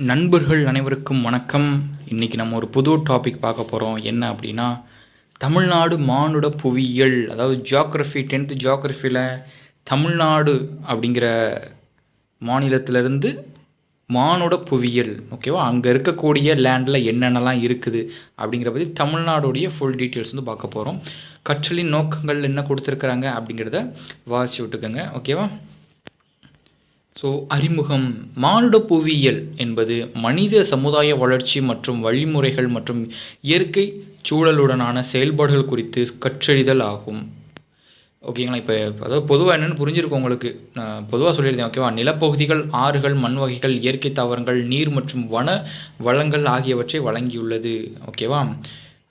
நண்பர்கள் அனைவருக்கும் வணக்கம். இன்றைக்கி நம்ம ஒரு புது டாபிக் பார்க்க போகிறோம் என்ன அப்படின்னா தமிழ்நாடு மானுட புவியியல் அதாவது ஜியாகிரஃபி டென்த்து ஜியாகிரஃபியில் தமிழ்நாடு அப்படிங்கிற மாநிலத்திலிருந்து மானுட புவியியல் ஓகேவா அங்கே இருக்கக்கூடிய லேண்டில் என்னென்னலாம் இருக்குது அப்படிங்கிற பற்றி தமிழ்நாடுடைய ஃபுல் டீட்டெயில்ஸ் வந்து பார்க்க போகிறோம் கற்றலின் நோக்கங்கள் என்ன கொடுத்துருக்குறாங்க அப்படிங்கிறத வாசிச்சு விட்டுக்கோங்க ஓகேவா ஸோ அறிமுகம் மானுட புவியியல் என்பது மனித சமுதாய வளர்ச்சி மற்றும் வழிமுறைகள் மற்றும் இயற்கை சூழலுடனான செயல்பாடுகள் குறித்து கற்றறிதல் ஆகும். ஓகேங்களா? இப்போ அதாவது பொதுவாக என்னென்னு புரிஞ்சிருக்கும் உங்களுக்கு. நான் பொதுவாக சொல்லியிருந்தேன் ஓகேவா? நிலப்பகுதிகள் ஆறுகள் மண் வகைகள் இயற்கை தாவரங்கள் நீர் மற்றும் வன வளங்கள் ஆகியவற்றை வழங்கியுள்ளது. ஓகேவா?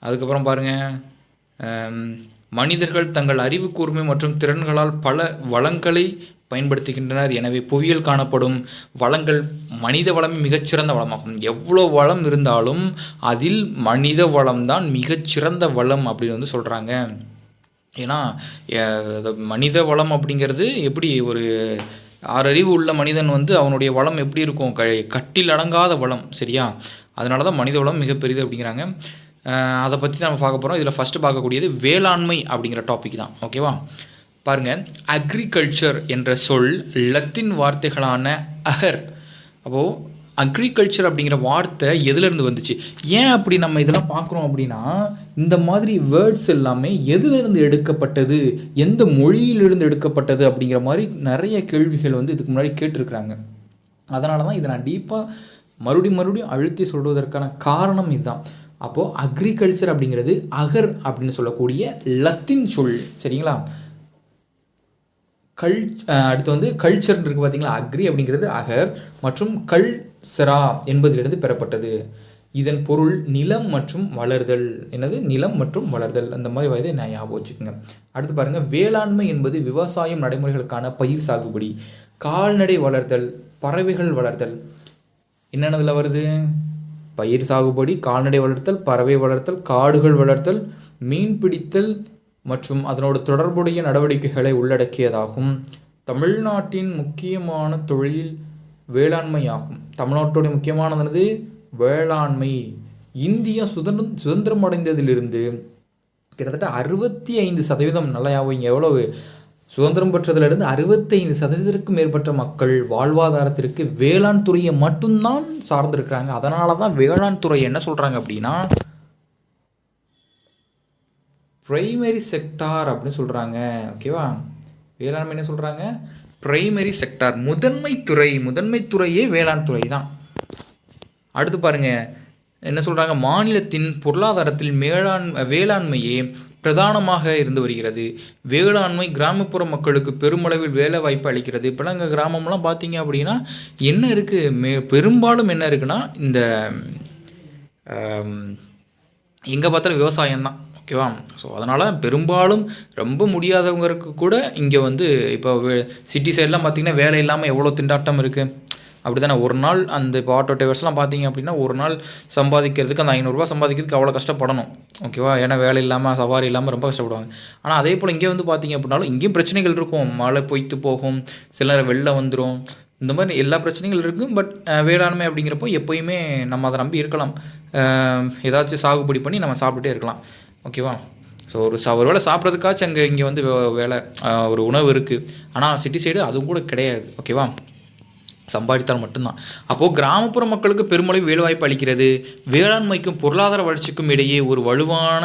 அதுக்கப்புறம் பாருங்கள் மனிதர்கள் தங்கள் அறிவு கூர்மை மற்றும் திறன்களால் பல வளங்களை பயன்படுத்துகின்றனர். எனவே புவியில் காணப்படும் வளங்கள் மனித வளமே மிகச்சிறந்த வளமாகும். எவ்வளோ வளம் இருந்தாலும் அதில் மனித வளம்தான் மிகச்சிறந்த வளம் அப்படின்னு வந்து சொல்கிறாங்க ஏன்னா மனித வளம் அப்படிங்கிறது எப்படி ஒரு ஆறறிவு உள்ள மனிதன் வந்து அவனுடைய வளம் எப்படி இருக்கும்? க கட்டில் அடங்காத வளம் சரியா? அதனால தான் மனித வளம் மிகப்பெரியது அப்படிங்கிறாங்க. அதை பற்றி நம்ம பார்க்க போகிறோம் இதில் ஃபஸ்ட்டு பார்க்கக்கூடியது வேளாண்மை அப்படிங்கிற டாபிக் தான். ஓகேவா பாருங்கள் அக்ரிகல்ச்சர் என்ற சொல் லத்தின் வார்த்தைகளான அகர் அப்போது அக்ரிகல்ச்சர் அப்படிங்கிற வார்த்தை எதுலேருந்து வந்துச்சு? ஏன் அப்படி நம்ம இதெல்லாம் பார்க்குறோம் அப்படின்னா இந்த மாதிரி வேர்ட்ஸ் எல்லாமே எதுலேருந்து எடுக்கப்பட்டது? எந்த மொழியிலிருந்து எடுக்கப்பட்டது? அப்படிங்கிற மாதிரி நிறைய கேள்விகள் வந்து இதுக்கு முன்னாடி கேட்டிருக்கிறாங்க. அதனால தான் இதை நான் டீப்பாக மறுபடியும் மறுபடியும் அழுத்தி சொல்வதற்கான காரணம் இதுதான். அப்போது அக்ரிகல்ச்சர் அப்படிங்கிறது அகர் அப்படின்னு சொல்லக்கூடிய லத்தின் சொல். சரிங்களா? கல் அடுத்து வந்து கல்ச்சர் இருக்குது பார்த்தீங்களா அக்ரி அப்படிங்கிறது அகர் மற்றும் கல் செரா என்பதிலிருந்து பெறப்பட்டது. இதன் பொருள் நிலம் மற்றும் வளர்தல். என்னது? நிலம் மற்றும் வளர்தல். அந்த மாதிரி வயதை நான் ஞாபகம் வச்சுக்கோங்க. அடுத்து பாருங்கள் வேளாண்மை என்பது விவசாயம் நடைமுறைகளுக்கான பயிர் சாகுபடி கால்நடை வளர்தல் பறவைகள் வளர்தல். என்னென்னதில் வருது? பயிர் சாகுபடி கால்நடை வளர்த்தல் பறவை வளர்த்தல் காடுகள் வளர்த்தல் மீன் பிடித்தல் மற்றும் அதனோட தொடர்புடைய நடவடிக்கைகளை உள்ளடக்கியதாகும். தமிழ்நாட்டின் முக்கியமான தொழில் வேளாண்மை ஆகும் தமிழ்நாட்டுடைய முக்கியமானது வேளாண்மை. இந்தியா சுதந்திரம் சுதந்திரம் அடைந்ததிலிருந்து கிட்டத்தட்ட அறுபத்தி ஐந்து சதவீதம் நல்லா ஞாபகம் எவ்வளவு? சுதந்திரம் பெற்றதிலிருந்து அறுபத்தைந்து சதவீதத்திற்கும் மேற்பட்ட மக்கள் வாழ்வாதாரத்திற்கு வேளாண் துறையை மட்டும்தான் சார்ந்திருக்கிறாங்க. அதனால தான் வேளாண் துறை என்ன சொல்கிறாங்க அப்படின்னா ப்ரைமரி செக்டார் அப்படின்னு சொல்கிறாங்க ஓகேவா வேளாண்மை என்ன சொல்கிறாங்க ப்ரைமரி செக்டார் முதன்மை துறை. முதன்மை துறையே வேளாண் துறை தான். அடுத்து பாருங்கள் என்ன சொல்கிறாங்க மாநிலத்தின் பொருளாதாரத்தில் மேலாண் வேளாண்மையே பிரதானமாக இருந்து வருகிறது. வேளாண்மை கிராமப்புற மக்களுக்கு பெருமளவில் வேலை வாய்ப்பு அளிக்கிறது. இப்போலாம் எங்கள் கிராமம்லாம் பார்த்தீங்க அப்படின்னா என்ன இருக்குது மே பெரும்பாலும் என்ன இருக்குன்னா இந்த எங்கே பார்த்தாலும் விவசாயம் தான் ஓகேவா? ஸோ அதனால் பெரும்பாலும் ரொம்ப முடியாதவங்களுக்கு கூட இங்கே வந்து இப்போ சிட்டி சைட்லாம் பார்த்திங்கன்னா வேலை இல்லாமல் எவ்வளோ திண்டாட்டம் இருக்குது அப்படி தானே ஒரு நாள் அந்த இப்போ ஆட்டோ டிரைவர்ஸ்லாம் பார்த்தீங்க அப்படின்னா ஒரு நாள் சம்பாதிக்கிறதுக்கு அந்த ஐநூறுரூவா சம்பாதிக்கிறதுக்கு அவ்வளோ கஷ்டப்படணும். ஓகேவா? ஏன்னா வேலை இல்லாமல் சவாரி இல்லாமல் ரொம்ப கஷ்டப்படுவாங்க. ஆனால் அதே போல் இங்கே வந்து பார்த்தீங்க அப்படின்னாலும் இங்கேயும் பிரச்சனைகள் இருக்கும். மழை பொய்த்து போகும் சில நேரம் வெளில வந்துடும் இந்த மாதிரி எல்லா பிரச்சனைகள் இருக்கும். பட் வேளாண்மை அப்படிங்கிறப்போ எப்போயுமே நம்ம அதை நம்பி இருக்கலாம். ஏதாச்சும் சாகுபடி பண்ணி நம்ம சாப்பிட்டுட்டே இருக்கலாம். ஓகேவா ஸோ ஒரு ச ஒரு வேளை சாப்பிட்றதுக்காச்சும் அங்கே இங்கே வந்து வேலை ஒரு உணவு இருக்குது ஆனால் சிட்டி சைடு அதுவும் கூட கிடையாது. ஓகேவா சம்பாதித்தால் மட்டும்தான். அப்போது கிராமப்புற மக்களுக்கு பெருமளவு வேலைவாய்ப்பு அளிக்கிறது வேளாண்மைக்கும் பொருளாதார வளர்ச்சிக்கும் இடையே ஒரு வலுவான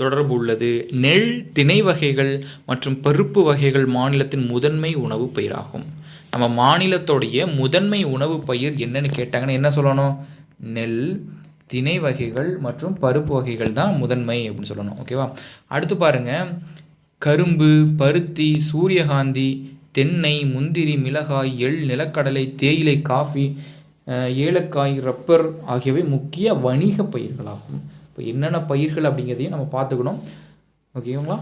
தொடர்பு உள்ளது. நெல் திணை வகைகள் மற்றும் பருப்பு வகைகள் மாநிலத்தின் முதன்மை உணவு பயிராகும். நம்ம மாநிலத்தோடைய முதன்மை உணவு பயிர் என்னன்னு கேட்டாங்கன்னா என்ன சொல்லணும்? நெல் திணை வகைகள் மற்றும் பருப்பு வகைகள் தான் முதன்மை அப்படின்னு சொல்லணும் ஓகேவா அடுத்து பாருங்கள் கரும்பு பருத்தி சூரியகாந்தி தென்னை முந்திரி மிளகாய் எள் நிலக்கடலை தேயிலை காஃபி ஏலக்காய் ரப்பர் ஆகியவை முக்கிய வணிக பயிர்களாகும். இப்போ என்னென்ன பயிர்கள் அப்படிங்கிறதையும் நம்ம பார்த்துக்கணும். ஓகேங்களா?